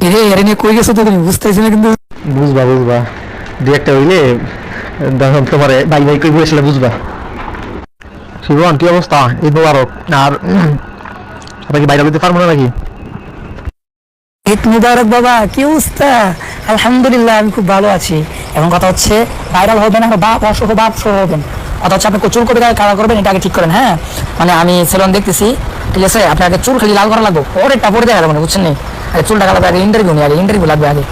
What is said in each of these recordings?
এরে এর নিয়ে কই গেছো তো তুমি বুঝতেছি না কিন্তু। বুঝবা বুঝবা। দুই একটা হইলে দেখো তোমার ভাই ভাই কই বসলে বুঝবা। শিবন কি অবস্থা? ঈদ মোবারক আর। উম, বাইরে যেতে পারব নাকি? ঈদ মুবারক বাবা, কি অবস্থা? আলহামদুলিল্লাহ, আমি খুব ভালো আছি। এখন কথা হচ্ছে, ভাইরাল হবে না বাপ, অসহ বাপ সহ হবেন। কথা হচ্ছে আপনি চুল করে কালা করবেন, এটা আগে ঠিক করেন হ্যাঁ? মানে আমি সেলন দেখতেছি, ঠিক আছে? আপনাকে চুল খালি লাল করা লাগবে, পরেরটা পরে দেখা যাবে না, বুঝছেন নি? আগে চুলটা কালাবে আগে ইন্টারভিউ নিয়ে আগে ইন্টারভিউ লাগবে আগে।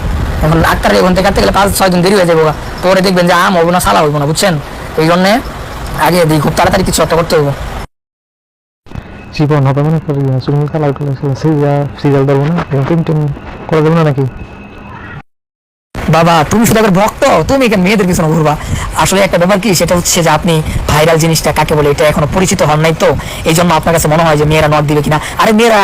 এখন ডাক্তার এখন থেকে কাটতে গেলে পাঁচ, ছয় দিন দেরি হয়ে যাব পরে দেখবেন যে আম হব না, সালা হইব না, বুঝছেন? এই জন্যে আগে দিই খুব তাড়াতাড়ি কিছু একটা করতে হইব। জীবন হবে মনে করি সুমিল কালার করে সিরিয়াল ধরবো না টেম টেম করা যাবে না নাকি? বাবা তুমি শুধু একবার ভক্ত তুমি এখানে মেয়েদের পিছনে ঘুরবা। আসলে একটা ব্যাপার কি সেটা হচ্ছে যে আপনি ভাইরাল জিনিসটা কাকে বলে এটা এখনও পরিচিত হন নাই তো এই জন্য আপনার কাছে মনে হয় যে মেয়েরা নট দিবে কিনা। আরে মেয়েরা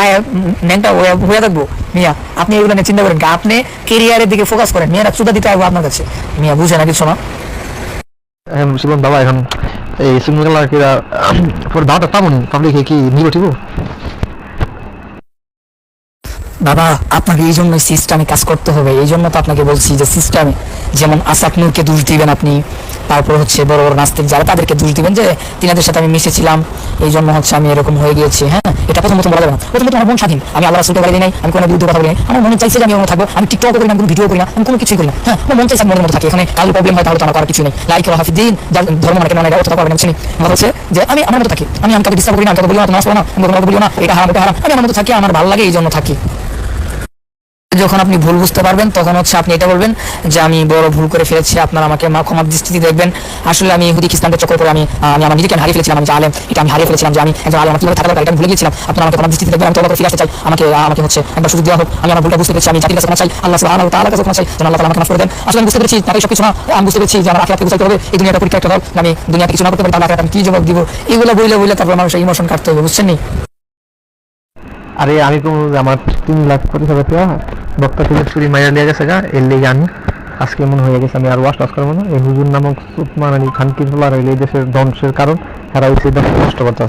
ন্যাংটা হয়ে হয়ে থাকব। মিয়া আপনি এগুলো নিয়ে চিন্তা করেন কি? আপনি কেরিয়ারের দিকে ফোকাস করেন মেয়েরা চুদা দিতে আসব আপনার কাছে। মিয়া বুঝে না কিছু না? এখন বাবা এখন এই সুমিল কালার কি পরে দাওয়াটা পাবো নি পাবলিক কি নিব ঠিক বাবা, আপনাকে এই জন্য সিস্টেমে কাজ করতে হবে। এই জন্য তো আপনাকে বলছি যে সিস্টেমে যেমন আসাক নূরকে দোষ দিবেন আপনি, তারপর হচ্ছে বড় বড় নাস্তিক যারা তাদেরকে দোষ দিবেন যে তিনাদের সাথে আমি মিশেছিলাম, এই জন্য হচ্ছে আমি এরকম হয়ে গিয়েছি হ্যাঁ? এটা প্রথম প্রথম বলা যাবে না। প্রথমত আমার মন স্বাধীন। আমি আল্লাহ রাসুলকে বাড়ি নাই, আমি কোনো বিরুদ্ধে কথা বলি নাই। আমার মনে চাইছে যে আমি ওর থাকব। আমি টিকটক করি না, কোনো ভিডিও করি না, আমি কোনো কিছুই করি না হ্যাঁ? আমার মন চাইছে মনের মধ্যে থাকি। এখানে কাল প্রবলেম হয় তাহলে তো আমার করার কিছু নেই। লাইক হাফিদ্দিন যার ধর্ম মানে কেন এটা অতটা পারবেন চিনি আমার হচ্ছে যে আমি আমার মতো থাকি। আমি আমি কাউকে ডিস্টার্ব করি না, আমি কাউকে বলি না তোমার না আমি বলি না, এটা হারাম এটা হারাম। আমি আমার মতো থাকি, আমার ভালো লাগে এই জন্য থাকি। যখন আপনি ভুল বুঝতে পারবেন, তখন হচ্ছে আপনি এটা বলবেন যে, আমি বড় ভুল করে ফেলেছি, আপনারা আমাকে মা, ক্ষমার দৃষ্টিতে দেখবেন। আসলে আমি ইহুদি খ্রিস্টানদের চক্কর করে আমি আমি আমার নিজেকে হারিয়ে ফেলেছিলাম, আমি আলেম, এটা আমি হারিয়ে ফেলেছিলাম যে আমি একজন আলেম কীভাবে থাকা দরকার, এটা ভুলে গিয়েছিলাম। আপনারা আমাকে ক্ষমার দৃষ্টিতে দেখবেন, আমি তবা করে ফিরে আসতে চাই। আমাকে আমাকে হচ্ছে একবার সুযোগ দেওয়া হোক, আমি আমার ভুলটা বুঝতে পেরেছি, আমি জাতির কাছে ক্ষমা চাই, আল্লাহ ওয়া তাআলার কাছে ক্ষমা চাই, যেন আল্লাহ আমাকে মাফ করে দেন। আসলে আমি বুঝতে পেরেছি, তাকে সব কিছু না, আমি বুঝতে পেরেছি যে আমার আখিরাতকে বুঝতে হবে, এই দুনিয়াটা পরীক্ষা একটা দল, আমি দুনিয়াতে কিছু না করতে পারি, তাহলে আখিরাতে আমি কি জবাব দিব? এগুলো বইলে বইলে তারপর মানুষের ইমোশন কাটতে হবে, বুঝছেন নি? আরে, আমি কোন আমার তিন লাখ টাকা বক্তা থেকে চুরি মাইরা লিয়ে গেছে গা, এর লেগে আমি আজকে মনে হয়ে গেছে আমি আর ওয়াশ টাস করব না। এই হুজুর নামক সুতমান আলী খান কিনফুলার এই দেশের ধ্বংসের কারণ এরা ওই দশ নষ্ট করতে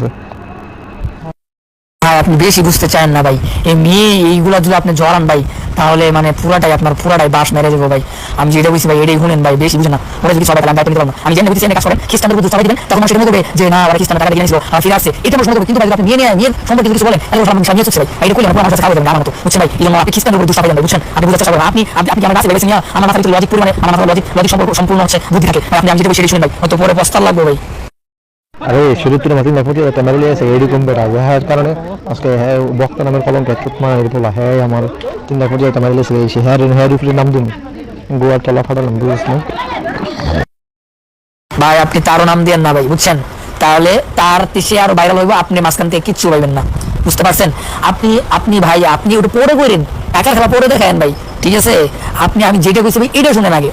ভাই আপনি বেশি বুঝতে চান না ভাই। এই মেয়ে, এইগুলা যদি আপনি জড়ান ভাই, তাহলে মানে পুরাটাই আপনার, পুরাটাই বাস মেরে যাব ভাই। আমি যেটা বুঝছি ভাই, এটাই শুনেন ভাই, বেশি বুঝে না। ওরা যদি সবাই দায়িত্ব নিতে পারব আমি জানি বুঝছি কাজ করেন, খ্রিস্টানদের বুঝতে সবাই দিবেন, তখন এটা মনে যে, না ওরা খ্রিস্টান টাকা দিয়ে আর ফিরে আসছে। এটা প্রশ্ন করবে। কিন্তু ভাই আপনি নিয়ে নিয়ে নিয়ে সম্পর্কে কিছু বলেন, তাহলে ওরা সামনে হচ্ছে ভাই। এটা করলে আমার কাছে খাওয়া যাবে না, আমার মতো। ভাই? এই জন্য আপনি খ্রিস্টানদের উপর দুষ্টাপাই বুঝছেন? আপনি বুঝতে করেন আপনি আপনি আপনি আমার কাছে লেগেছেন না, আমার মাথায় লজিক পরিমাণে, আমার মাথায় লজিক লজিক সম্পর্ক সম্পূর্ণ হচ্ছে বুদ্ধি থাকে। আপনি, আমি যেটা বলছি সেটা শুনেন ভাই। হয়তো পরে পস্তার লাগবে ভাই। আরে শুরুতে মাতি না পঁচিশ হাজার টাকা মেরে লিয়েছে এরকম বেটা। হ্যাঁ কারণে আজকে হ্যাঁ বক্তা নামের কলঙ্ক সুতমান আলী বলা হ্যাঁ আমার তিন লাখ পঁচিশ হাজার টাকা মেরে লিয়েছে এই হ্যাঁ হ্যাঁ রিফ্রি নাম দিন গোয়ার তলা ফাটালাম বুঝিস না ভাই, আপনি তারও নাম দিয়েন না ভাই বুঝছেন তাহলে তার সে আরও ভাইরাল হইব, আপনি মাঝখান থেকে কিচ্ছু পাইবেন না। বুঝতে পারছেন? আপনি আপনি ভাই, আপনি ওটা পরে করেন একা খেলা পরে দেখেন ভাই, ঠিক আছে? আপনি, আমি যেটা কইছি ভাই, এটা শুনেন আগে।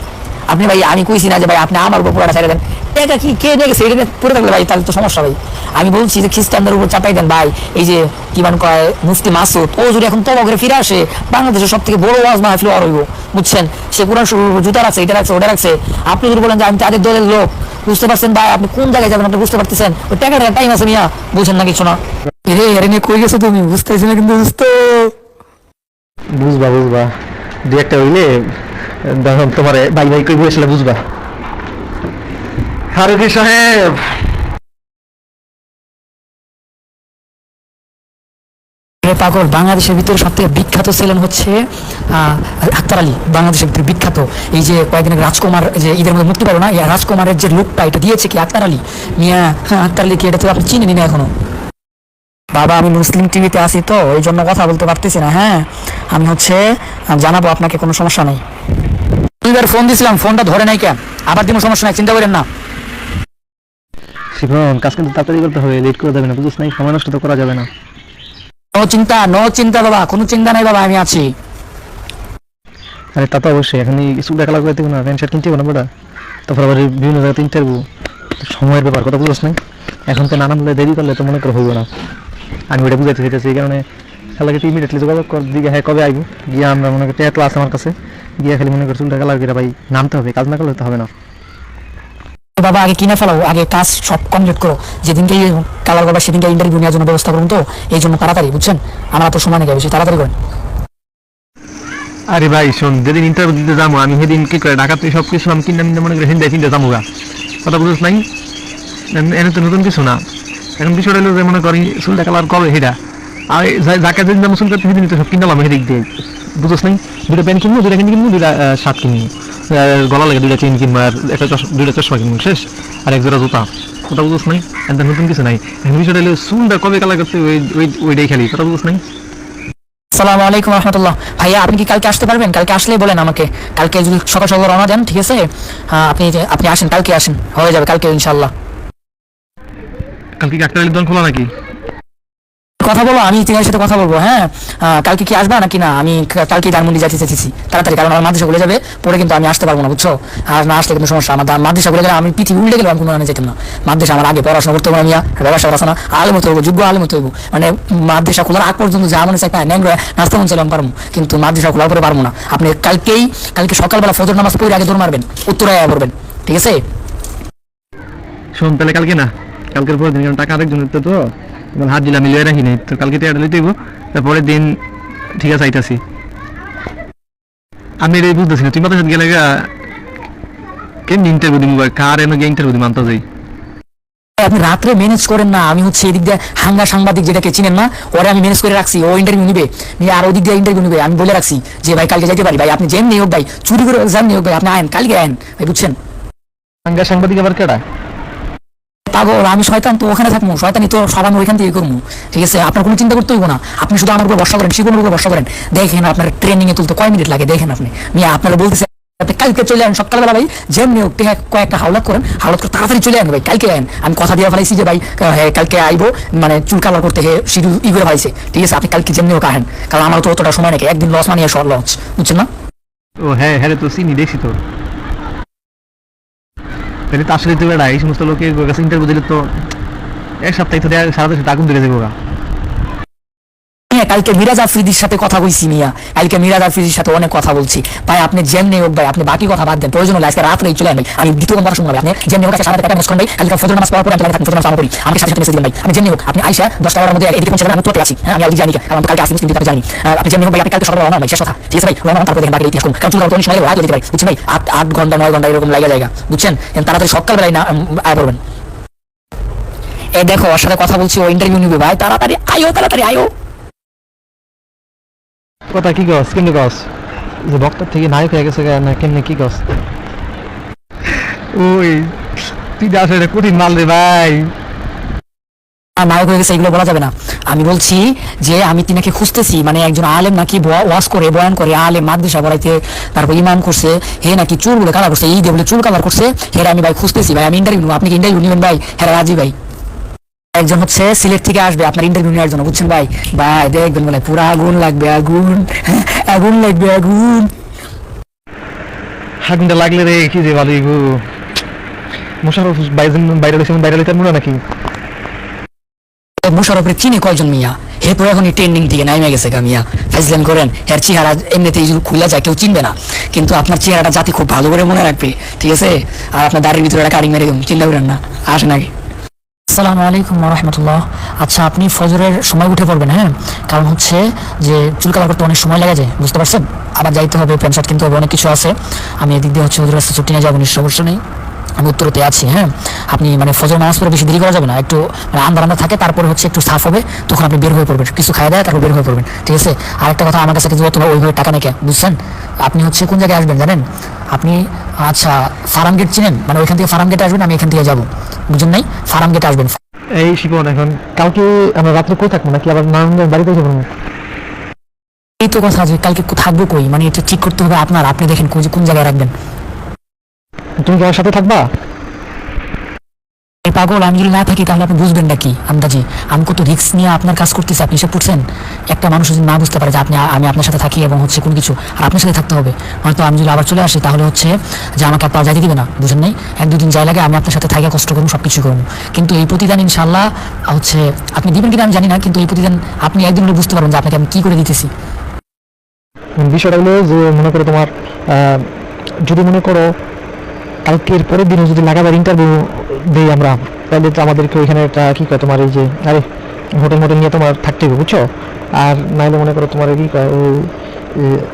আপনি ভাই, আমি কইছি না যে ভাই, আপনি আমার উপর পুরোটা ছেড়ে দেন। এটা কি কে নিয়ে গেছে? এটা পড়ে থাকলে ভাই তাহলে তো সমস্যা ভাই। আমি বলছি যে খ্রিস্টানদের উপর চাপাই দেন ভাই। এই যে কি মান কয় মুফতি মাসুদ ও যদি এখন তবা করে ফিরে আসে বাংলাদেশের সব থেকে বড় ওয়াজ মাহফিল আর হইব। বুঝছেন? সে কোরআন জুতা রাখছে এটা রাখছে ওটা রাখছে। আপনি যদি বলেন যে আমি তাদের দলের লোক বুঝতে পারছেন ভাই? আপনি কোন জায়গায় যাবেন আপনি বুঝতে পারতেছেন? ওই টাকাটা টাইম আছে মিয়া বুঝেন না কিছু না। রে এর নিয়ে কই গেছো তুমি? বুঝতেছি না কিন্তু বুঝতো বুঝবা বুঝবা। দু একটা হইলে দেখো তোমার বাই বাই কই বসলে বুঝবা। হারুকি সাহেব। পাগল, বাংলাদেশের ভিতরে সব থেকে বিখ্যাত ছিলেন হচ্ছে আক্তার আলী, বাংলাদেশের ভিতরে বিখ্যাত। এই যে কয়েকদিন রাজকুমার যে ঈদের মধ্যে মুক্তি পাবো না রাজকুমারের যে লুকটা, এটা দিয়েছে কি আক্তার আলী? মিয়া হ্যাঁ আক্তার আলী কি এটা তো আপনি চিনেনি না এখনও। বাবা, আমি মুসলিম টিভিতে আছি তো, এই জন্য কথা বলতে পারতেছি না হ্যাঁ? আমি হচ্ছে জানাব আপনাকে কোনো সমস্যা নেই। দুইবার ফোন দিছিলাম, ফোনটা ধরে নাই কেন? আবার দিন সমস্যা নাই, চিন্তা করেন না। কাজ কিন্তু তাড়াতাড়ি করতে হবে লেট করে দেবে না নাই? সময় নষ্ট তো করা যাবে না। নো চিন্তা নো চিন্তা বাবা কোনো চিন্তা নাই বাবা আমি আছি। আরে তা তো অবশ্যই এখন চুলটা কালার করে না প্যান্ট শার্ট কিনতে হবে না বেটা তারপর আবার বিভিন্ন জায়গাতে ইন্টারভিউ সময়ের ব্যাপার কথা নাই? এখন তো নানান দেরি করলে তো মনে করে হইব না। আমি ওটা বুঝাইতে চাইতেছি এই কারণে খেলাকে ইমিডিয়েটলি যোগাযোগ কর দিকে হ্যাঁ কবে আইবো? গিয়ে আমরা মনে করি এত আছে আমার কাছে। গিয়ে খালি মনে করি চুলটা কালার করে ভাই নামতে হবে কাজ না করলে তো হবে না। বাবা আগে কিনে ফেলাও, আগে কাজ সব কমপ্লিট করো। যেদিনকে কালার করবা, সেদিনকে ইন্টারভিউ নেওয়ার জন্য ব্যবস্থা করুন তো। এই জন্য তাড়াতাড়ি, বুঝছেন? আমরা তো সময় নেই বেশি তাড়াতাড়ি করেন। আরে ভাই, শোন, যেদিন ইন্টারভিউ দিতে যাব, আমি সেদিন কি করে ঢাকাতে সব কিছু আমি কিনে মিনে মনে করে হিন্দে কিনতে যাব গা। কথা বুঝিস নাই? এনে তো নতুন কিছু না। এখন বিষয়টা হলো যে মনে করি, চুলটা কালার কবে সেটা। আর যাকে যেদিন আমি চুল কাটতে সেদিন তো সব কিনলাম সেদিক দিয়ে। বুঝোস নাই? দুটো প্যান্ট কিনবো দুটা কিনে কিনবো দুটা শার্ট কিনবো। গলা লাগে দুটা চেন কিনবো আর একটা দুটা চশমা কিনবো শেষ। আর এক জোড়া জুতা। কথা বুঝোস নাই? এখন নতুন কিছু নাই। বিষয়টা হলো চুলটা কবে কালার করতে ওই ওই ওইটাই খালি কথা বুঝোস নাই? আসসালামু আলাইকুম রহমতুল্লাহ। ভাইয়া আপনি কি কালকে আসতে পারবেন? কালকে আসলেই বলেন আমাকে। কালকে যদি সকাল সকাল রওনা দেন ঠিক আছে? হ্যাঁ, আপনি আপনি আসেন কালকে আসেন। হয়ে যাবে কালকে ইনশাল্লাহ কালকে কি একটা দোকান খোলা নাকি? কথা বলো, আমি তিনের সাথে কথা বলব হ্যাঁ? কালকে কি আসবা নাকি না? আমি কালকে ধানমন্ডি যেতে চেয়েছি তাড়াতাড়ি, কারণ আমার মাদ্রাসা খুলে যাবে, পরে কিন্তু আমি আসতে পারব না, বুঝছ? আর না আসলে কিন্তু সমস্যা, আমার মাদ্রাসা খুলে গেলে আমি পৃথিবী উল্টে আমি কোনো যেতাম না। মাদ্রাসা আমার আগে পড়াশোনা করতে হবে আমি ব্যবসা পড়াশোনা আলে মতো হব যোগ্য আলে মতো হব। মানে মাদ্রাসা খোলার আগ পর্যন্ত যা মনে চাই ন্যাংরা নাস্তা মন চাইলে আমি পারব। কিন্তু মাদ্রাসা খোলার পরে পারব না। আপনি কালকেই, কালকে সকালবেলা ফজর নামাজ পড়ে আগে দৌড় মারবেন, উত্তরায় পড়বেন, ঠিক আছে? শোন, তাহলে কালকে না, কালকের পরের দিন, কারণ টাকা আরেকজনের তো। হাত দিলাম মিলিয়ে রাখি নাই। তো কালকে টাকাটা লইতে হইব তারপরের দিন ঠিক আছে আইতাছি। আমি এটাই বুঝতেছি না তুই মাথার সাথে গেলে কেমনি ইন্টারভিউ দিব কার এনে গিয়ে ইন্টারভিউ দিব আনতে যাই। আপনি রাত্রে ম্যানেজ করেন না আমি হচ্ছে এদিক দিয়ে হাঙ্গা সাংবাদিক যেটাকে চিনেন না ওরে আমি ম্যানেজ করে রাখছি ও ইন্টারভিউ নিবে নিয়ে আর ওদিক দিয়ে ইন্টারভিউ নিবে আমি বলে রাখছি যে ভাই কালকে যাইতে পারি ভাই আপনি যেমনি হোক ভাই চুরি করে যেমনি হোক ভাই আপনি আয়েন কালকে আয়েন ভাই বুঝছেন? সাংঘা সাংবাদিক আবার কেডা? পাগল আমি শয়তান, তো ওখানে থাকব শয়তানি তো সব আমি ওইখান থেকে করব ঠিক আছে? আপনার কোনো চিন্তা করতে হইব না। আপনি শুধু আমার উপর ভরসা করেন শিবনের উপর ভরসা করেন। দেখেন আপনার ট্রেনিং এ তুলতে কয় মিনিট লাগে? দেখেন আপনি। মিয়া, আপনারা বলতেছে, আপনি কালকে চলে আন সকালবেলা ভাই। যেমনি হোক, টেহা কয়েকটা হাওলাত করেন। হাওলাত করে তাড়াতাড়ি চলে আন ভাই। কালকে আন আমি কথা দিয়ে ফেলাইছি যে ভাই কালকে আইবো। মানে চুল কালার করতে হে শুধু ই করে ফেলাইছে। ঠিক আছে? আপনি কালকে যেমনি হোক আহেন কারণ আমার তো অতটা সময় নাকি একদিন লস মানিয়ে সর লস বুঝছেন না? ও হ্যাঁ হ্যাঁ তো চিনি, দেখছি তো। তাহলে তো আসলে তো বেড়া এই সমস্ত লোকের কাছে ইন্টারভিউ দিলে তো এক সপ্তাহে তো দেয়া সারা দেশে আগুন ধরে দেবো গা। হ্যাঁ কালকে মিরাজ আফ্রিদির সাথে কথা কইছি মিয়া। কালকে মিরাজ আফ্রিদির সাথে অনেক কথা বলছি। ভাই, আপনি যেমনি হোক ভাই, আপনি বাকি কথা বাদ দেন। প্রয়োজন হলে আজকে রাত্রেই চলে আন আমি দ্বিতীয় কোন শুনব আপনি যেমনি হোক সারা টাকা করেন ভাই, কালকে ফজর নামাজ পড়ার পরে আমি থাকি ফজর নামাজ পড়ি আমি সাথে সাথে মেসেজ দিন ভাই। আমি যেমনি হোক, আপনি আইসা দশটা বারের মধ্যে এদিকে পৌঁছে আমি তোতে আছি। হ্যাঁ আমি আগে জানি, কারণ কালকে আসি দিতে জানি। আপনি যেমনি হোক ভাই, আপনি কালকে সকালে রওনা ভাই শেষ কথা। ঠিক আছে ভাই? রওনা তারপরে দেখেন বাকি ইতিহাস কারণ চুল অনেক সময় আগে দিতে ভাই বুঝছেন ভাই? আট আট ঘণ্টা, নয় ঘণ্টা এরকম লাগে জায়গা। বুঝছেন? তাড়াতাড়ি সকালবেলায় না আয় পড়বেন। এই দেখো, ওর সাথে কথা বলছি, ও ইন্টারভিউ নিবে ভাই। তাড়াতাড়ি আয়ো তাড়াতাড়ি আয়ো। কথা কি গস কেমনি গস যে বক্তার থেকে নায়ক হয়ে গেছে না কেমনি কি গস ওই তুই আসলে কঠিন মাল রে ভাই। আর নায়ক হয়ে গেছে এগুলো বলা যাবে না। আমি বলছি যে আমি তিনাকে খুঁজতেছি মানে একজন আলেম নাকি ব- ওয়াজ করে বয়ান করে আলেম মাদ্রাসা বলাইতে তারপর ইমাম করছে হে নাকি চুল বলে কালার করছে এই দিয়ে বলে চুল কালার করছে হেরা আমি ভাই খুঁজতেছি ভাই আমি ইন্টারভিউ আপনি কি ইন্টারভিউ নেবেন ভাই? হেরা রাজি ভাই। একজন হচ্ছে সিলেট থেকে আসবে আপনার ইন্টারভিউ নেওয়ার জন্য বুঝছেন ভাই? ভাই দেখবেন বলে পুরো আগুন লাগবে আগুন আগুন লাগবে আগুন। হাগুনটা লাগলে রে কি যে ভালো গো মোশারফ বাইরে বাইরে মনে নাকি? মুশারফের চিনি কয়জন মিয়া? হে তো এখন ট্রেন্ডিং থেকে নাইমে গেছে ফাইজলাম করেন এর চেহারা এমনিতেই যদি খুলে যায় কেউ চিনবে না। কিন্তু আপনার চেহারাটা জাতি খুব ভালো করে মনে রাখবে ঠিক আছে? আর আপনার দাড়ির ভিতরে একটা কাটিং মেরে চিন্তা করেন না আসেন আগে। আসসালামু আলাইকুম রহমতুল্লাহ। আচ্ছা আপনি ফজরের সময় উঠে পড়বেন হ্যাঁ? কারণ হচ্ছে যে চুল কালার করতে অনেক সময় লাগে যায় বুঝতে পারছেন? আবার যাইতে হবে প্যান্ট শার্ট কিনতে হবে অনেক কিছু আছে। আমি এদিক দিয়ে হচ্ছে ওদের রাস্তা ছুটি নিয়ে যাব সমস্যা নেই। আমি উত্তরতে আছি হ্যাঁ? আপনি মানে ফজর নামাজ পরে বেশি দেরি করা যাবে না একটু মানে আন্দার আন্দার থাকে তারপরে হচ্ছে একটু সাফ হবে তখন আপনি বের হয়ে পড়বেন। কিছু খাই দেয় তারপর বের হয়ে পড়বেন ঠিক আছে? আর একটা কথা আমার কাছে কিন্তু অত ওইভাবে টাকা নেই কেন, বুঝছেন? আপনি হচ্ছে কোন জায়গায় আসবেন জানেন? আপনি আচ্ছা ফার্ম গেট চিনেন? মানে ওইখান থেকে ফার্ম গেট আসবেন আমি এখান থেকে যাব। বুঝুন নাই? ফার্ম গেট আসবেন। এই শিপন এখন কালকে আমরা রাত্রে কই থাকব? নাকি আবার নারায়ণগঞ্জ বাড়িতে যাব? এই তো কথা যে কালকে থাকব কই? মানে এটা ঠিক করতে হবে আপনার। আপনি দেখেন কোন- জায়গায় রাখবেন। তুমি কি আমার সাথে থাকবা? পাগল আমি যদি না থাকি, তাহলে আপনি বুঝবেন না কি, আন্দাজি। আমি কত রিস্ক নিয়ে আপনার কাজ করতেছি, আপনি এসে পড়ছেন একটা মানুষ যদি না বুঝতে পারে যে আপনি, আমি আপনার সাথে থাকি এবং হচ্ছে কোনো কিছু, আর আপনার সাথে থাকতে হবে, হয়তো আমি যদি আবার চলে আসি, তাহলে হচ্ছে যে আমাকে আপনার যাইতে দিবে না, বুঝেন নাই? এক দুদিন যাই লাগে, আমি আপনার সাথে থাকে কষ্ট করুন সব কিছু করুন কিন্তু এই প্রতিদান ইনশাল্লাহ হচ্ছে, আপনি দিবেন কিনা আমি জানি না, কিন্তু এই প্রতিদান আপনি একদিন হলে বুঝতে পারবেন যে আপনাকে আমি কি করে দিতেছি। বিষয়টা হলো যে মনে করো তোমার যদি মনে করো কালকের পরের দিনে যদি লাগাতার ইন্টারভিউ দিই আমরা। তাহলে তো আমাদেরকে ওইখানে একটা কি কয় তোমার এই যে, আরে হোটেল মোটেল নিয়ে তোমার থাকতে হবে বুঝছ? আর নাইলে মনে করো তোমার কি কয় ও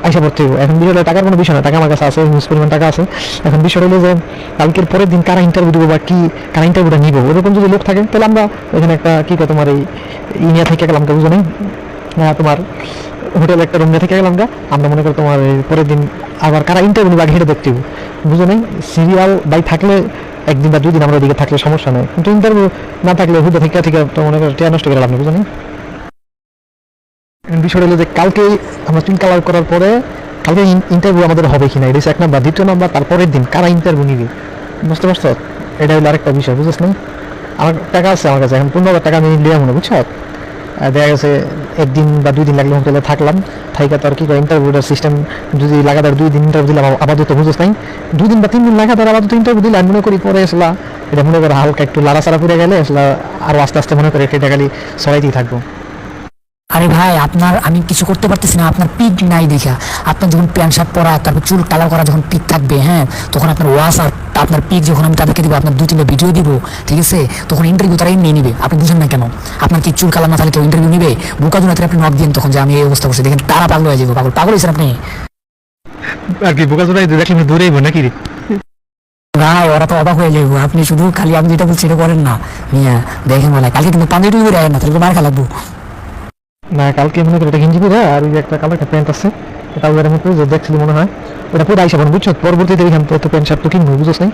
আইসা পড়তে হইব। এখন বিষয়টা টাকার কোনো বিষয় না, টাকা আমার কাছে আছে, হিউজ পরিমাণ টাকা আছে। এখন বিষয়টা হলো যে, কালকের পরের দিন কারা ইন্টারভিউ দেবো বা কি, কারা ইন্টারভিউটা নিব? ওরকম যদি লোক থাকে, তাহলে আমরা এখানে একটা কি কয় তোমার এই ইনিয়া থেকে গেলাম বুঝো নাই? তোমার হোটেল একটা রুম নিয়ে থেকে গেলাম গা। আমরা মনে করি তোমার পরের দিন আবার কারা ইন্টারভিউ নিবে আগে হেঁটে দেখতে। বুঝো নাই? সিরিয়াল বাই থাকলে একদিন বা দুই দিন আমরা ওদিকে থাকলে সমস্যা নেই। কিন্তু ইন্টারভিউ না থাকলে হুদা থেকে থেকে তো মনে করো টিয়া নষ্ট করে লাভ নেই বিষয়টা হলো যে কালকে আমরা চুল কালার করার পরে কালকে ইন্টারভিউ আমাদের হবে কিনা এটা এক নাম্বার। দ্বিতীয় নাম্বার, তারপরের দিন কারা ইন্টারভিউ নিবে? বুঝতে পারছ? এটা হলো আরেকটা বিষয়, বুঝেছ না আমার টাকা আছে আমার কাছে। এখন পনেরো টাকা আমি লিয়া মনে বুঝছ? দেখা গেছে একদিন বা দুই দিন লাগলে হোটেলে থাকলাম। থাইকা তো আর কি করে ইন্টারভিউটার সিস্টেম যদি লাগাতার দুই দিন ইন্টারভিউ দিলাম আপাতত বুঝোস নাই। দুই দিন বা তিন দিন লাগাতার আপাতত ইন্টারভিউ দিলে আমি মনে করি পরে আসলা, এটা মনে করে হালকা একটু লাড়াচাড়া পড়ে গেলে আসলে আরও আস্তে আস্তে মনে করে এটা খালি সরাইতেই থাকব। আরে ভাই আপনার আমি কিছু করতে পারতেছি না আপনার পিক নাই দেখা। আপনার যখন প্যান্ট শার্ট পরা তারপর চুল কালার করা যখন পিক থাকবে হ্যাঁ তখন আপনার ওয়াশ আর আপনার পিক যখন আমি তাদেরকে দিব আপনার দুই তিনটা ভিডিও দিব ঠিক আছে? তখন ইন্টারভিউ তারা এমনি নিবে আপনি বুঝেন না কেন? আপনার কি চুল কালার না থাকলে কেউ ইন্টারভিউ নিবে? বোকা জন্য আপনি নক দিন তখন যে আমি এই অবস্থা করছি দেখেন তারা পাগল হয়ে যাবে পাগল। পাগল হয়েছেন আপনি? আর কি বোকা চোরাই দেখলে দূরেই নাকি রে? ভাই ওরা তো অবাক হয়ে যাব আপনি শুধু খালি আমি যেটা বলছি এটা করেন না। মিয়া দেখেন বলে কালকে কিন্তু পাঞ্জাবি আয় না তাহলে মার খেলাবো না কালকে মনে করি এটা গেঞ্জি পরে আর ওই যে একটা কালো একটা প্যান্ট আছে এটা ওদের মতো যে দেখছিলি মনে হয়? ওটা পুরো আইসা বুঝছ? পরবর্তীতে এখান তো তো প্যান্ট শার্ট তো কিনবো বুঝছ নাই?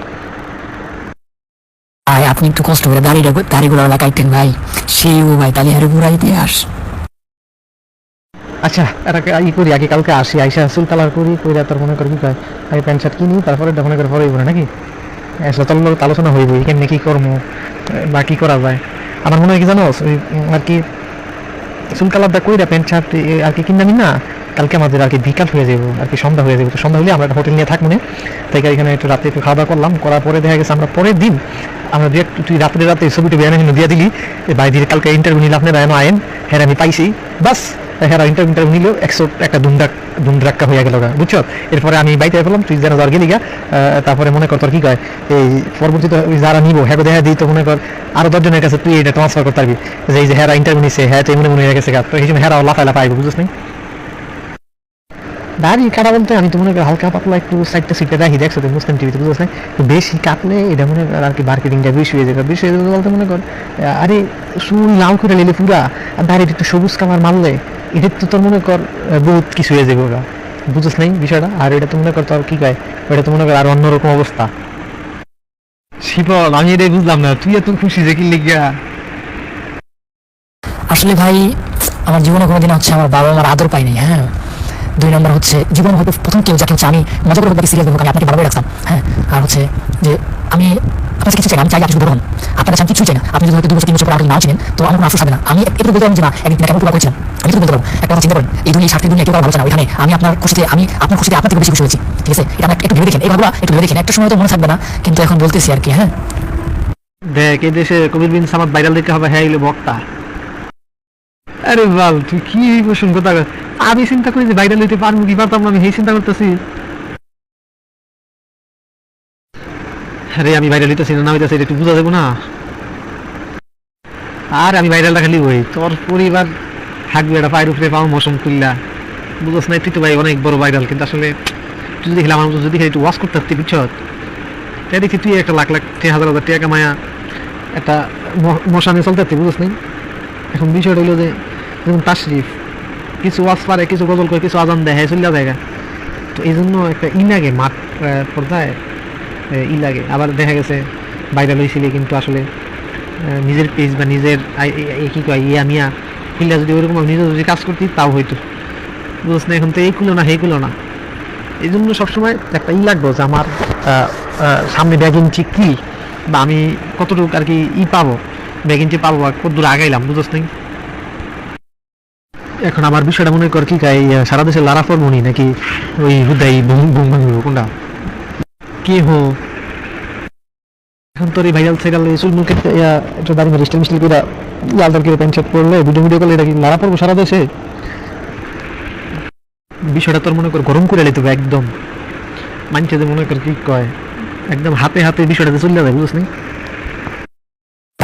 ভাই আপনি একটু কষ্ট করে দাড়িটা দাড়িগুলো লাগাইতেন ভাই। ভাই তাহলে আরে পুরা ইতিহাস আচ্ছা এটাকে ই করি আগে কালকে আসি আইসা চুল কালার করি কইরা তার মনে করি কি কয় আগে প্যান্ট শার্ট কিনি তারপরে এটা মনে করে পরে নাকি? আলোচনা হইব এখানে কি কর্ম বা কি করা যায়? আমার মনে হয় কি জানো আর কি চুল কালারটা কইরা প্যান্ট শার্ট আর কি কিনা না, কালকে আমাদের আর কি বিকাল হয়ে যাব আর কি সন্ধ্যা হয়ে যাবে তো সন্ধ্যা হলে আমরা একটা হোটেল নিয়ে থাকব না। তাই এখানে একটু রাতে একটু খাওয়া দাওয়া করলাম, করার পরে দেখা গেছে আমরা পরের দিন আমরা direct তুই রাত্রে রাতে ছবিটা বেড়ানোর জন্য দিয়ে দিলি বাইরে কালকে ইন্টারভিউ নিলাম না আয়েন হ্যাঁ আমি পাইছি, বাস। হ্যাঁ ইন্টারভিউ ইন্টারভিউ নিলেও একশো একটা দুমদাক, দুমদাক্কা হয়ে গেল বুঝছ? এরপরে আমি বাইতে পেলাম তুই যেন গেলি গা তারপরে মনে কর তোর কি কয়, এই পরবর্তীতে যারা নিবো হ্যাঁ দেখা দিই, তো মনে কর আরও দশজনের কাছে তুই এটা ট্রান্সফার করতে পারবি। যে এই যে হ্যাঁ ইন্টারভিউ নিছে হ্যাঁ তো মনে মনে হয়ে গেছে তো এই জন্য হ্যাঁ লাফায় লাফায় বুঝছিস নাই দাড়ি কাটা বলতে আমি তো মনে করি হালকা পাতলা একটু সাইডটা সিটে রাখি দেখছ তো, মুসলিম টিভিতে বুঝতে পারছি তো বেশি কাটলে এটা মনে কর আর কি মার্কেটিংটা বেশি হয়ে যাবে, বেশি হয়ে যাবে বলতে মনে কর আরে চুল লাল করে নিলে পুরা, আর দাড়িটা একটু সবুজ কালার মারলে এটা তো তোর মনে কর বহুত কিছু হয়ে যাবে ওরা বুঝছিস নাই বিষয়টা? আর এটা তো মনে কর তোর কি কয় ওটা তো মনে কর আর অন্যরকম অবস্থা। শিবল, আমি এটাই বুঝলাম না, তুই এত খুশি যে কি লিখিয়া আসলে ভাই, আমার জীবনে কোনোদিন হচ্ছে আমার বাবা আমার আদর পাইনি হ্যাঁ? দুই নম্বর হচ্ছে, জীবনে হয়তো প্রথম কেউ যাকে হচ্ছে আমি মজা করে সিরিয়াস দেবো আমি আপনাকে বাবাই রাখতাম হ্যাঁ? আর হচ্ছে যে আমি আপনার কাছে কিছু চাই আমি চাই আপনি শুধু বলুন আপনার কাছে আমি কিছুই চাই না। আপনি যদি হয়তো দু বছর, তিন বছর পর আগে নাও ছিলেন তো আমার কোনো আফসোস হবে না। আমি একটু বলতে পারব যে, না, একদিন কেমন পুরো করেছিলাম। আমি তো বলতে পারব। একটা কথা চিন্তা করেন, এই দুনিয়া স্বার্থের দুনিয়া কেউ ভালো না। ওইখানে আমি আপনার খুশিতে, আমি আপনার খুশিতে আপনার থেকে বেশি খুশি হয়েছি। ঠিক আছে? এটা একটু ভেবে দেখেন। এই ভাবনা একটু ভেবে দেখেন। একটা সময় তো মনে থাকবে না। কিন্তু এখন বলতেছি আর কি হ্যাঁ? দেখ, এই দেশে কবির বিন সামাদ ভাইরাল দিতে হবে হ্যাঁ এগুলো বক্তা। আরে বাল, তুই কি বসুন, কথা আমি চিন্তা করি যে ভাইরাল হইতে পারব কি পারতাম আমি সেই চিন্তা করতেছি। আরে, আমি ভাইরাল হইতেছি না হইতেছি একটু বুঝা যাব না। আর আমি ভাইরালটা খালি হই তোর পরিবার থাকবে এটা পায়ের উপরে পাও মৌসুম খুললা বুঝোস না তুই ভাই অনেক বড় ভাইরাল কিন্তু আসলে তুই যদি দেখলাম আমার মতো যদি খালি একটু ওয়াশ করতে পারতি, বুঝছ? তাই দেখি তুই একটা লাখ লাখ হাজার হাজার টাকা মায়া একটা মশা নিয়ে চলতে পারতি বুঝছ নাই? এখন বিষয়টা হলো যে, যেমন তাশরিফ, কিছু ওয়াজ পারে, কিছু গজল করে কিছু আজান দেয় হ্যাঁ চলিয়া জায়গা তো এই জন্য একটা ই লাগে মাঠ পর্যায়ে ই লাগে। আবার দেখা গেছে ভাইরাল হয়েছিল কিন্তু আসলে নিজের পেজ বা নিজের কি কয়, ইয়া মিয়া খুললে যদি ওইরকম আমি নিজে যদি কাজ করতি, তাও হইতো। বুঝছ না, এখন তো এই খুলো না, সেই খুলো না। এই জন্য সবসময় একটা ই লাগবে যে আমার সামনে ব্যাগ ইঞ্চি কি, বা আমি কতটুকু আর কি ই পাবো, ব্যাগ ইঞ্চি পাবো বা কত দূর আগাইলাম, বুঝছ নাই? এখন আমার বিষয়টা মনে কর কি সারা দেশে লারা ফরমনি নাকি ওই হুদাই বুম বুম ভাঙবে কোনটা? সারা দেশে? বিষয়টা তোর মনে কর গরম করে একদম। মানছে যে মনে কর কি কয়, একদম হাতে হাতে বিষয়টাতে চলে যাবে বুঝছ নি?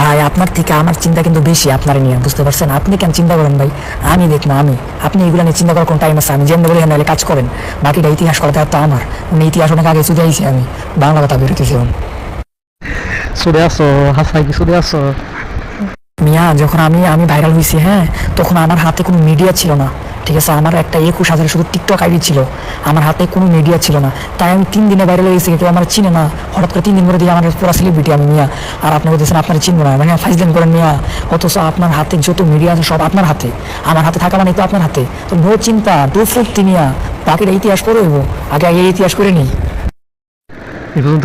ভাই আপনার থেকে আমার চিন্তা কিন্তু বেশি আপনার নিয়ে বুঝতে পারছেন? আপনি কেন চিন্তা করেন ভাই? আমি দেখব আমি। আপনি এগুলো নিয়ে চিন্তা করার কোনো টাইম আছে। আমি যেমন বলে এখানে কাজ করেন। বাকিটা ইতিহাস করা তো আমার। আমি ইতিহাস অনেক আগে চলে আইছি আমি। বাংলা কথা বেরোতেছি এখন। সুদে আসো হাসাই কি সুদে আসো? মিয়া যখন আমি আমি ভাইরাল হয়েছি হ্যাঁ তখন আমার হাতে কোনো মিডিয়া ছিল না। ঠিক আছে আমার একটা একুশ হাজার শুধু টিকটক আইডি ছিল। আমার হাতে কোনো মিডিয়া ছিল না। তাই আমি তিন দিনে বাইরে হয়েছি, কেউ আমার চিনে না। হঠাৎ করে তিন দিন ধরে দিয়ে আমার পুরো সেলিব্রিটি আমি মিয়া। আর আপনি বলতেছেন, আপনার চিনবো না। মানে ফাইজ দিন করেন মিয়া। অথচ আপনার হাতে যত মিডিয়া আছে সব আপনার হাতে। আমার হাতে থাকা মানে তো আপনার হাতে। তো বহু চিন্তা, দু ফুর্তি মিয়া। বাকিটা ইতিহাস করে হইব। আগে আগে ইতিহাস করে নিই। এই পর্যন্ত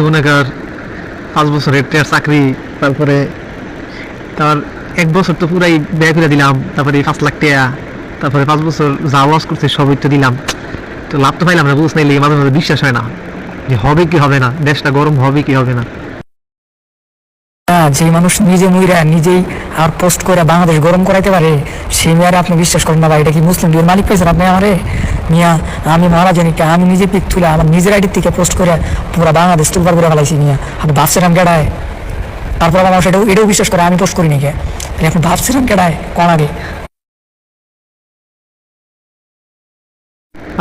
পাঁচ বছর টেয়ার চাকরি, তারপরে তার এক বছর তো পুরাই ব্যয় করে দিলাম। তারপরে পাঁচ লাখ টাকা। তারপরে পাঁচ বছর যা ওয়াজ করছে সবই তো দিলাম। তো লাভ তো পাইলাম না বুঝ নাইলে মাঝে মাঝে বিশ্বাস হয় না। যে হবে কি হবে না দেশটা গরম হবে কি হবে না। হ্যাঁ যে মানুষ নিজে মুইরা নিজেই আর পোস্ট করে বাংলাদেশ গরম করাইতে পারে সেই মেয়ারে আপনি বিশ্বাস করেন না ভাই এটা কি মুসলিম লীগের মালিক পেয়েছেন আপনি আমারে? মিয়া আমি মারা জানি কে, আমি নিজে পিক তুলে আমার নিজের আইডির থেকে পোস্ট করে পুরো বাংলাদেশ তুলবার করে ফেলাইছি মিয়া। আপনি ভাবছিলাম কেডায় তারপর আমার মানুষ এটাও বিশ্বাস করে আমি পোস্ট করিনি কে। আপনি ভাবছিলাম কেডায় কোন আগে?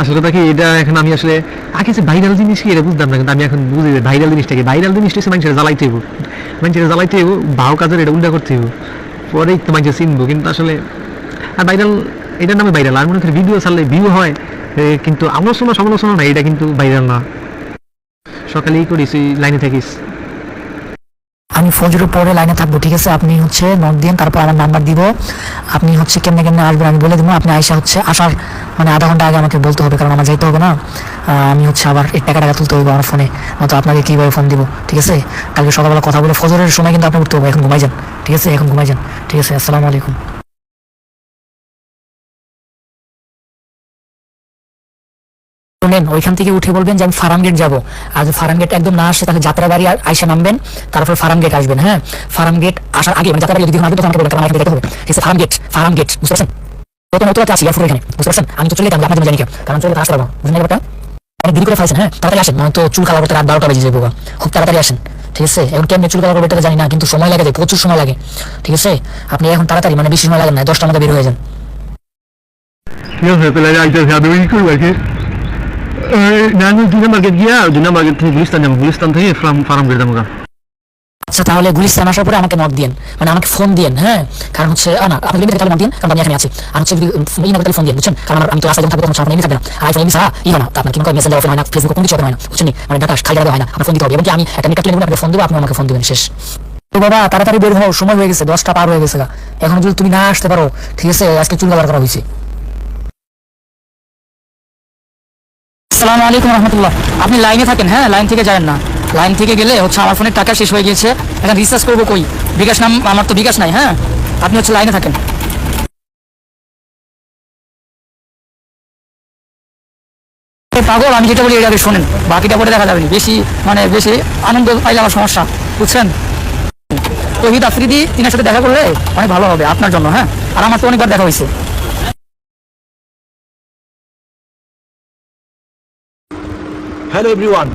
আসলে কথা কি এটা এখন আমি আসলে, আগে যে ভাইরাল জিনিস কি, এটা বুঝতাম না, কিন্তু আমি এখন বুঝি যে ভাইরাল জিনিসটা কি। ভাইরাল জিনিসটা হচ্ছে মানুষের জ্বালাইতে হইব। মানুষের জ্বালাইতে হইব ভাও কাজের এটা উল্টা করতে হইব। পরেই তো মানুষের চিনবো, কিন্তু আসলে, আর ভাইরাল এটার নামে ভাইরাল আর মনে করি ভিডিও ছাড়লে ভিউ হয় কিন্তু আলোচনা সমালোচনা না এটা কিন্তু ভাইরাল না। সকালেই করিস লাইনে থাকিস। আমি ফজরের পরে লাইনে থাকব, ঠিক আছে? আপনি হচ্ছে নোট দিন, তারপর আমার নাম্বার দিব। আপনি হচ্ছে কেমনে কেমনে আসবেন আমি বলে দেবো, আপনি আইসা হচ্ছে আসার মানে আধা ঘণ্টা আগে আমাকে বলতে হবে, কারণ আমার যেতে হবে না। আমি হচ্ছে আবার এর টাকা টাকা তুলতে হবে আমার ফোনে নয়তো আপনাকে কীভাবে ফোন দিব, ঠিক আছে? কালকে সকালবেলা কথা বলে ফজরের সময় কিন্তু আপনি উঠতে হবে এখন ঘুমাই যান, ঠিক আছে? এখন ঘুমাই যান, ঠিক আছে? আসসালামু আলাইকুম। শুনেন ওইখান থেকে উঠে বলবেন যে আমি ফার্ম গেট যাব। আর যদি ফার্ম গেট একদম না আসে, তাহলে যাত্রা বাড়ি আইসা নামবেন, তারপর ফার্ম গেট আসবেন হ্যাঁ? ফার্ম গেট আসার আগে মানে যাত্রা বাড়ি যদি তখন আমাকে বলবেন আমাকে যেতে হবে। ঠিক আছে ফার্ম গেট বুঝতে পারছেন? এয়ারফোর্ট এখানে, বুঝতে পারছেন? আমি তো চলে যেতাম আপনার জন্য জানি কারণ চলে আসতে পারব। বুঝলেন ব্যাপারটা? অনেক দেরি করে হ্যাঁ? তাড়াতাড়ি আসেন। নয়তো চুল করতে রাত বারোটা বেজে যাব খুব তাড়াতাড়ি আসেন। ঠিক আছে? এখন কেমনি চুল কালার করবে এটা জানি না, কিন্তু সময় লাগে প্রচুর সময় লাগে। ঠিক আছে? আপনি এখন তাড়াতাড়ি মানে বেশি সময় লাগে না, দশটার মধ্যে বের হয়ে যান। ঠিক আছে, তাহলে আমি কি করব আমি দুই নম্বর গিয়া দুই নম্বর থেকে গুলিস্তান যাব। গুলিস্তান থেকে ফার্ম ফার্ম গেট যাব আচ্ছা তাহলে গুলিস্তান আসার পরে আমাকে নক দিন মানে আমাকে ফোন দিন হ্যাঁ? কারণ হচ্ছে না আপনি লিমিটেড নক দিন কারণ আমি এখানে আছি। আর হচ্ছে যদি ই না ফোন দিন বুঝছেন? কারণ আমি তো রাস্তায় যখন থাকব তখন সামনে থাকবে না। আর আইফোন ছাড়া ই হয় না। আপনার কি মেসেজ দেওয়া হয় না ফেসবুকে কোনো কিছু হয় না বুঝছেন মানে ডাটা হয় না আপনার ফোন দিতে হবে। এবং আমি একটা আপনাকে ফোন দেবো আপনি আমাকে ফোন দিবেন শেষ। তো বাবা তাড়াতাড়ি বের হও সময় হয়ে গেছে দশটা পার হয়ে গেছে এখন যদি তুমি না আসতে পারো ঠিক আছে আজকে চুল করা হয়েছে। আসসালামু আলাইকুম রহমতুল্লাহ। আপনি লাইনে থাকেন হ্যাঁ? লাইন থেকে যাবেন না। লাইন থেকে গেলে হচ্ছে আমার ফোনের টাকা শেষ হয়ে গিয়েছে। এখন রিচার্জ করব কই? বিকাশ নাম, আমার তো বিকাশ নাই হ্যাঁ? আপনি হচ্ছে লাইনে থাকেন। পাগল, আমি যেটা বলি এটা শোনেন। বাকিটা পরে দেখা যাবে বেশি মানে বেশি আনন্দ পাইলে আমার সমস্যা, বুঝছেন? তহিদ আফ্রিদি, তিনার সাথে দেখা করলে অনেক ভালো হবে আপনার জন্য হ্যাঁ? আর আমার তো অনেকবার দেখা হয়েছে। হ্যালো এভরিওয়ান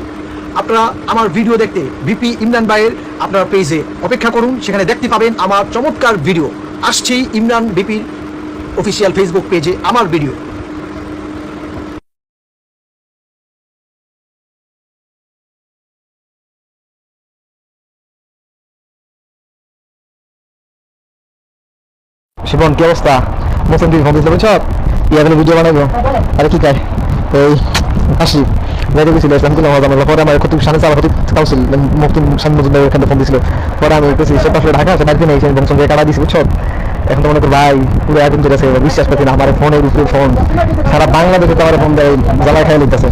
আপনারা আমার ভিডিও দেখতে বিপি ইমরান ভাইয়ের আপনার পেজে অপেক্ষা করুন। সেখানে দেখতে পাবেন আমার চমৎকার ভিডিও আসছে ইমরান বিপির অফিসিয়াল ফেসবুক পেজে আমার ভিডিও শিবন, কি অবস্থা? মুসলিম টিভি ফোন দিছিল বুঝছ? ইয়া বলে ভিডিও বানাবো আরে কি কায় এই আসি। বাইরে গেছিল পরে আমার কত সামনে আমার কাউসিল মুক্তি মজুমদার এখানে ফোন দিছিল। পরে আমি ঢাকা আছে বাড়িতে নেই সঙ্গে কাটা দিয়েছি বুঝছ? এখন তো মনে ভাই, পুরো এখন যেটা বিশ্বাস করছি না, আমার ফোনের উপরে ফোন। সারা বাংলাদেশে তো আমার ফোন দেয়, জ্বালায় খাই লিখতেছে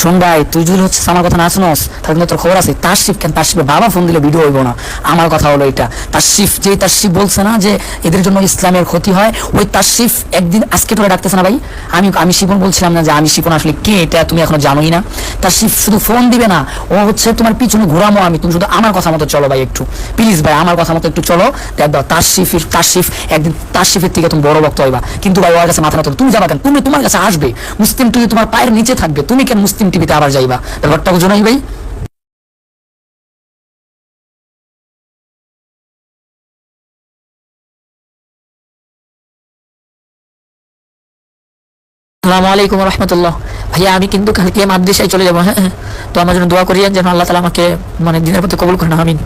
শোন ভাই তুই যদি হচ্ছে আমার কথা না শুনস, তাহলে কিন্তু তোর খবর আছে। তার শিফ কেন? তার শিফের বাবা ফোন দিলে ভিডিও হইব না। আমার কথা হলো এটা তার শিফ যে তার শিফ বলছে না যে এদের জন্য ইসলামের ক্ষতি হয়, ওই তার শিফ একদিন আজকে তোরা ডাকতেছে না ভাই? আমি আমি শিপন বলছিলাম না যে আমি শিপন আসলে কে এটা তুমি এখনও জানোই না। তার শিফ শুধু ফোন দিবে না, ও হচ্ছে তোমার পিছনে ঘোরামো আমি। তুমি শুধু আমার কথা মতো চলো ভাই একটু। প্লিজ ভাই, আমার কথা মতো একটু চলো। দেখ দাও তার শিফের তার শিফ একদিন তার শিফের থেকে তুমি বড় ভক্ত হইবা। কিন্তু ভাই ওর কাছে মাথা না তুমি যাবা কেন? তুমি তোমার কাছে আসবে। মুসলিম তুমি তোমার পায়ের নিচে থাকবে। তুমি কেন মুসলিম মুসলিম টিভিতে আবার যাইবা। ব্যাপারটা জোনাই ভাই। আসসালামু আলাইকুম রহমতুল্লাহ। ভাইয়া, আমি কিন্তু কালকে মাদ্রাসায় চলে যাব হ্যাঁ, হ্যাঁ। তো আমার জন্য দোয়া করিয়েন যেন আল্লাহ তালা আমাকে মানে দিনের মধ্যে কবুল করেন আমিন।